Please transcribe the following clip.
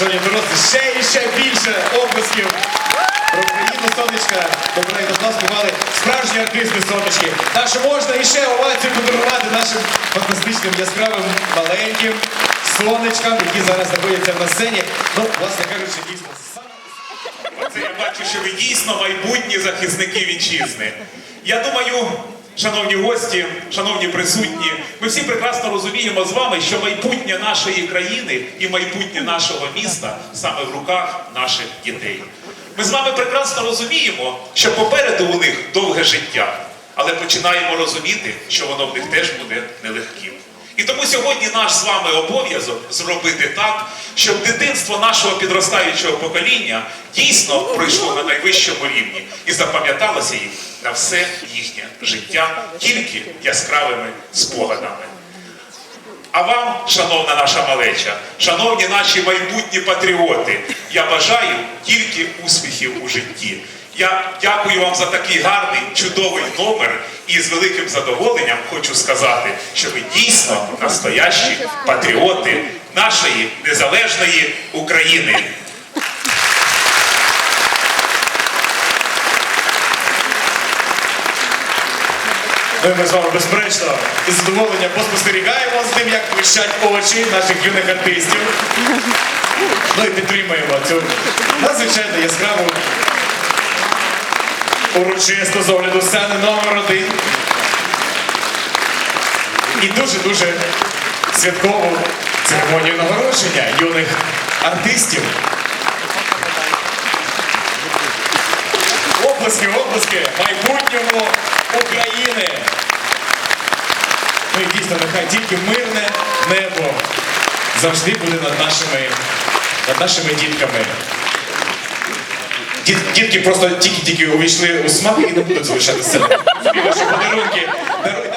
шановні дорослі, ще і ще більше облисків. Про Україну сонечка, попередньо до нас співали справжні артисти сонечки. Так що можна і ще овацію подарувати нашим фантастичним яскравим маленьким сонечкам, які зараз знаходяться на сцені. Ну, власне кажучи, дійсно саме. Оце я бачу, що ви дійсно майбутні захисники вітчизни. Я думаю, шановні гості, шановні присутні, ми всі прекрасно розуміємо з вами, що майбутнє нашої країни і майбутнє нашого міста саме в руках наших дітей. Ми з вами прекрасно розуміємо, що попереду у них довге життя, але починаємо розуміти, що воно в них теж буде нелегким. І тому сьогодні наш з вами обов'язок зробити так, щоб дитинство нашого підростаючого покоління дійсно пройшло на найвищому рівні і запам'яталося їм на все їхнє життя тільки яскравими спогадами. А вам, шановна наша малеча, шановні наші майбутні патріоти, я бажаю тільки успіхів у житті. Я дякую вам за такий гарний, чудовий номер і з великим задоволенням хочу сказати, що ви дійсно настоящі патріоти нашої незалежної України. І ми з вами безперечно із задоволенням поспостерігаємо з тим, як блищать очі наших юних артистів. Ну і підтримуємо цю надзвичайно яскраву урочисто з огляду сцени номер один. І дуже-дуже святкову церемонію нагородження юних артистів. Оплески, оплески майбутньому України. Ну і дійсно, нехай тільки мирне небо завжди буде над нашими, над нашими дітками. Діт- Дітки просто тільки-тільки увійшли у смак і не будуть залишати себе. Ваші подарунки. Дар-